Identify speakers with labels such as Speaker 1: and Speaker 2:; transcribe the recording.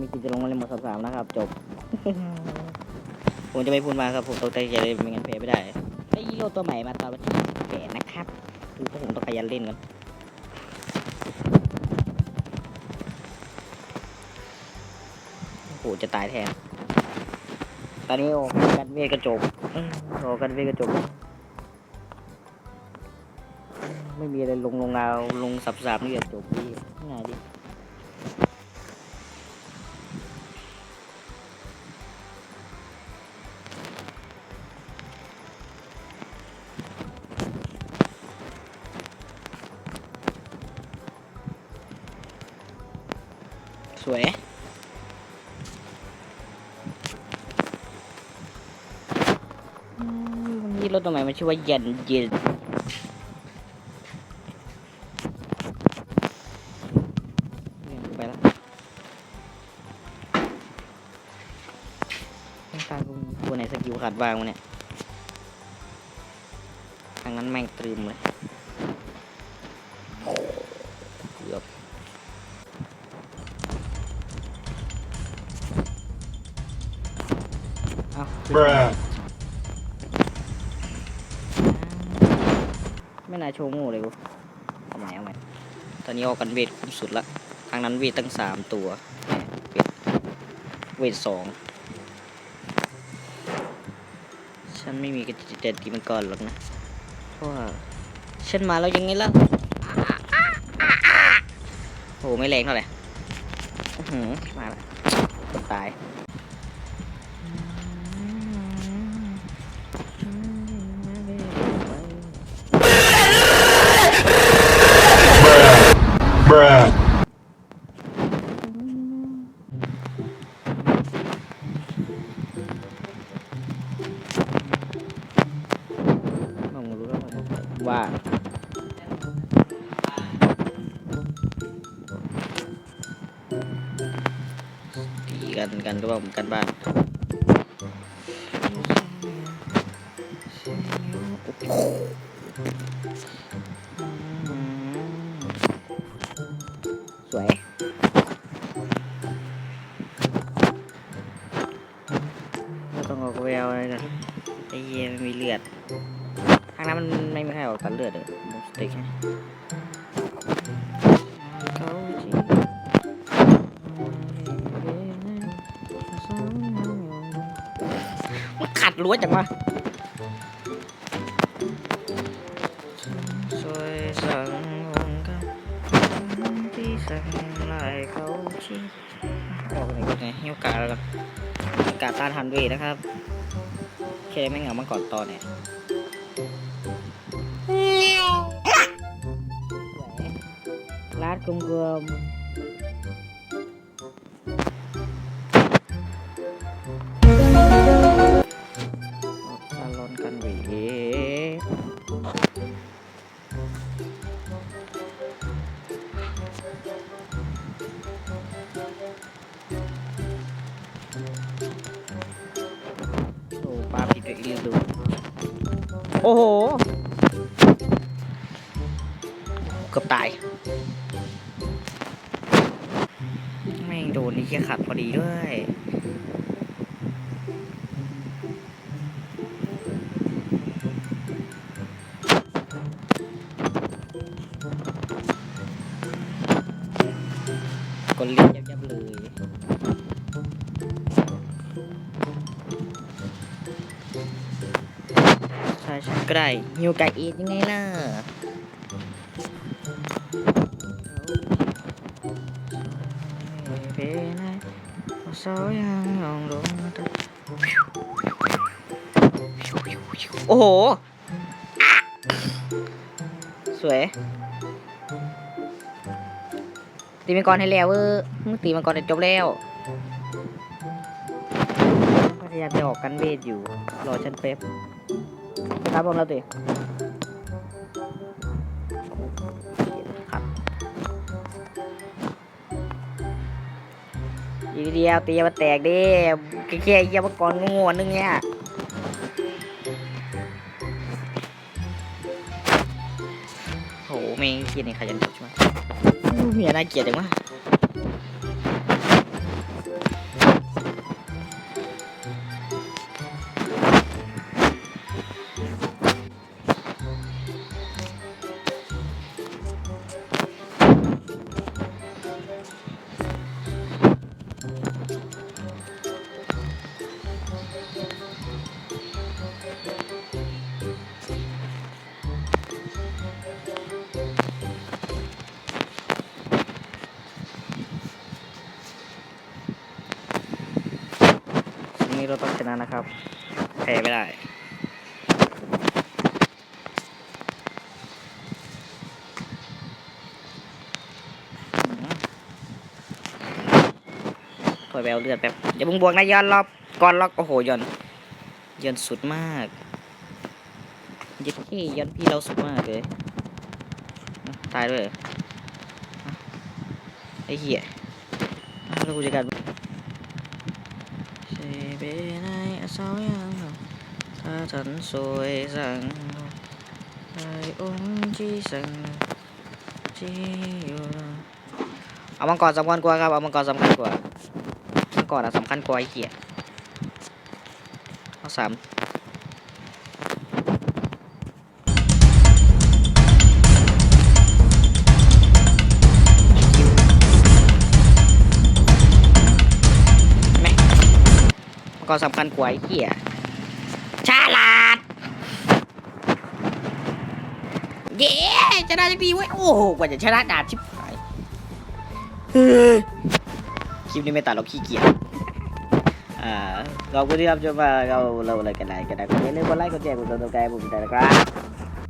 Speaker 1: มีกิจจะลงมาเล่นหมดสามนะครับ จบ ผมจะไม่พูดมากครับ ผมต้องใจเย็นเลยไม่งั้นแพ้ไม่ได้ไอ้ฮีโร่ตัวใหม่มาตอนวันที่แก่นะครับคือพวกผมต้องขยันเล่นกันโอ้โหจะตายแทน ตอนนี้โอ้กันเวทกระจกอื้อโอ้กันเวทกระจกไม่มีอะไรลงลงราวลงสับสับนี่กระจกดีง่ายดี สวยนนี้รถตัวใหม่มันชื่อว่าเย็นเย็นไปแล้วต้องการกูตัวไหนสกิลขาดวางวะเนี่ยทางนั้นแม่งตรึมเลยเกือบ อา
Speaker 2: Bruh.
Speaker 1: ไม่น่าโชว์โง่เลยกูเอาใหม่เอาใหม่ตอนนี้ออกกันเวทคุ้มสุดละทางนั้นเวทตั้งสามตัวแหมเวทเวทสองฉันไม่มีกระจิตเด็ดตีมันก่อนหรอกนะเพราะว่าฉันมาแล้วยังไงล่ะโอ้โหไม่แรงเท่าไหร่อื้อหือมาละเกือบตาย
Speaker 2: Bruh.
Speaker 1: มองรู้แล้วว่า ตีกันกันหรือว่ากันบ้าน สวยไม่ต้องออกแววอะไรกันไอ้เหี้ยไม่มีเลือดทางนั้นมันไม่มีใครออกตัดเลือดเลยมุสติกไงเขาจริงมันขัดรั้วจังวะ ที่สั่งลายเขาชี้ออกไหนกันไงเฮี้ยวกาแล้วกันกาต้านฮันเวย์นะครับแค่ไม่เหงามาก่อนตอนเนี่ยลาดกลมๆ อ้โหเกือบตาย แม่งโดนนี่แค่ขัดพอดีด้วยกดเลีย ฉันก็ได้ฮิวไก่อีทยังไงล่ะโอ้โห สวย ตีมังกรให้แล้วเออมึงตีมังกรจบแล้วพยายามจะออกกันเวทอยู่ รอฉันเป๊บ ครับผมแล้วตีครับอีกเดียวตีมาแตกดิแค่ๆเยี่ยมงกรงูๆนึงเนี่ยโหแม่เกียดในขยันจบใช่ไหมเมียน่าเกียดจังวะ เราต้องชนะนะครับ แพ้ไม่ได้ถอยแววเลือดแบบอย่าเพิ่งบวกนะย้อนรอบก่อนล็อกโอ้โหย้อนย้อนสุดมากยิดที่ย้อนพี่เราสุดมากเลยอะตายด้วยเหรออะไอ้เหี้ยอะแล้วกูจะกัน เซเบนายอาสาวยังถ้าฉันสวยสังไอ้องค์ที่สังที่อยู่เกรสำคัญกว่าไอ้เหี้ยฉลาด เย้ชนะจังดีเว้ย โอ้โห กว่าจะชนะดาบชิบหายคลิปนี้ไม่ตัดเราขี้เกียจอ่าขอบคุณที่รับชมมาเราเราอะไรกันไหนกันนะก็อย่าลืมกดไลค์กดแชร์กดติดตามกันผมด้วยนะครับ